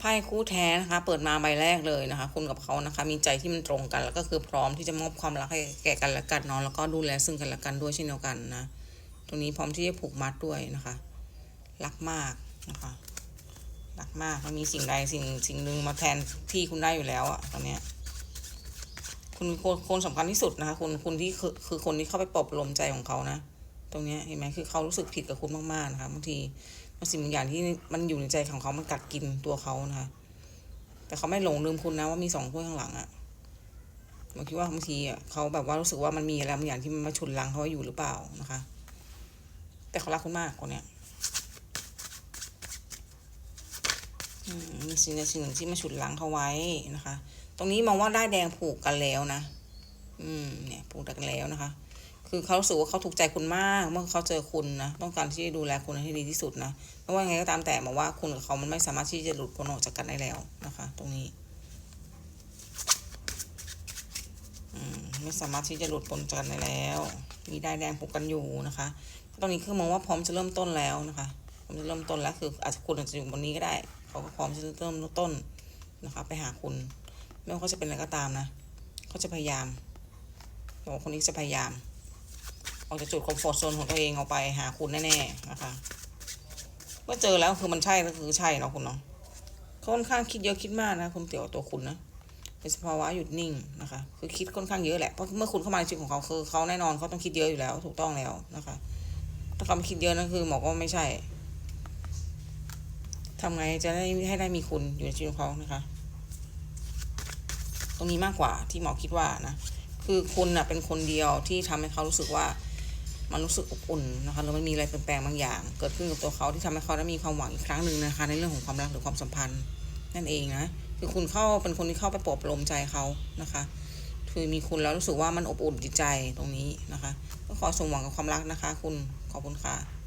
ไพ่คู่แท้นะคะ เปิดมาใบแรกเลยนะคะ คุณกับเขานะคะ มีใจที่มันตรงกัน แล้วก็คือพร้อมที่จะมอบความรักให้แก่กันและกันเนาะแล้วก็ดูแลซึ่งกันและกันด้วยเช่นเดียวกันนะตรงนี้พร้อมที่จะผูกมัดด้วยนะคะ รักมากนะคะรักมากมันมีสิ่งใดสิ่งสิ่งหนึ่งมาแทนที่คุณได้อยู่แล้วอะตอนเนี้ยคุณคนคนสำคัญที่สุดนะคะคุณคุณที่คือคือคนที่เข้าไปปลอบระโลมใจของเขานะ ตรงเนี้ยเห็นไหมคือเขารู้สึกผิดกับคุณมากๆนะคะบางที บางสิ่งบางอย่างที่มันอยู่ในใจของเขามันกัดกินตัวเขานะคะ แต่เขาไม่หลงลืมคุณนะว่ามีสองถ้วยข้างหลังอะผมคิดว่าบางทีอะเขาแบบว่ารู้สึกว่ามันมีอะไรบางอย่างที่มันมาฉุนลังเขาไว้อยู่หรือเปล่านะคะ แต่เขารักคุณมากคนเนี้ยอืมมีสิ่งใดสิ่งหนึ่งที่มาฉุดลังเขาไว้นะคะ ตรงนี้มองว่าได้แดงผูกกันแล้วนะ อืม เนี่ย ผูกกันแล้วนะคะ คือเขารู้สึกว่าเขาถูกใจคุณมาก เมื่อเขาเจอคุณนะต้องการที่จะดูแลคุณให้ดีที่สุดนะไม่ว่าไงก็ตามแต่มาว่าคุณกับเขามันไม่สามารถที่จะหลุดพ้นออกจากกันได้แล้วนะคะ ตรงนี้ไม่สามารถที่จะหลุดพ้นจากกันได้แล้ว มีได้แดงผูกกันอยู่นะคะตรงนี้คือมองว่าพร้อมจะเริ่มต้นแล้วนะคะพร้อมจะเริ่มต้นแล้วคืออาจจะคุณอาจจะอยู่บนนี้ก็ได้ เขาก็พร้อมจะเริ่มต้นนะคะ ไปหาคุณ ไม่ว่าเขาจะเป็นอะไรก็ตามนะเขาจะพยายามบอกคนนี้จะพยายาม ออกจากจุดคอมฟอร์ทโซนของตัวเองออกไปหาคุณแน่ๆนะคะ เมื่อเจอแล้วคือมันใช่ก็คือใช่เนาะคุณเนาะค่อนข้างคิดเยอะคิดมากนะคุณเตี่ยวตัวคุณนะเป็นสภาวะหยุดนิ่งนะคะ คือคิดค่อนข้างเยอะแหละเพราะเมื่อคุณเข้ามาในชีวิตของเขาคือเขาแน่นอนเขาต้องคิดเยอะอยู่แล้ว ถูกต้องแล้วนะคะ ถ้าเขาไม่คิดเยอะนั่นคือหมอก็ไม่ใช่ทำไงจะได้ให้ได้มีคุณอยู่ในชีวิตของเขานะคะ ตรงนี้มากกว่าที่หมอคิดว่านะคือคุณนะเป็นคนเดียวที่ทำให้เขารู้สึกว่า มันรู้สึกอบอุ่นนะคะแล้วมันมีอะไรเปลี่ยนแปลงบางอย่าง เกิดขึ้นกับตัวเขาที่ทำให้เขาได้มีความหวังอีกครั้งหนึ่งนะคะ ในเรื่องของความรักหรือความสัมพันธ์ นั่นเองนะคือคุณเข้าเป็นคนที่เข้าไปปลอบประโลมใจเขานะคะคือมีคุณแล้วรู้สึกว่ามันอบอุ่นจิตใจตรงนี้นะคะ ก็ขอสมหวังกับความรักนะคะ คุณขอบคุณค่ะ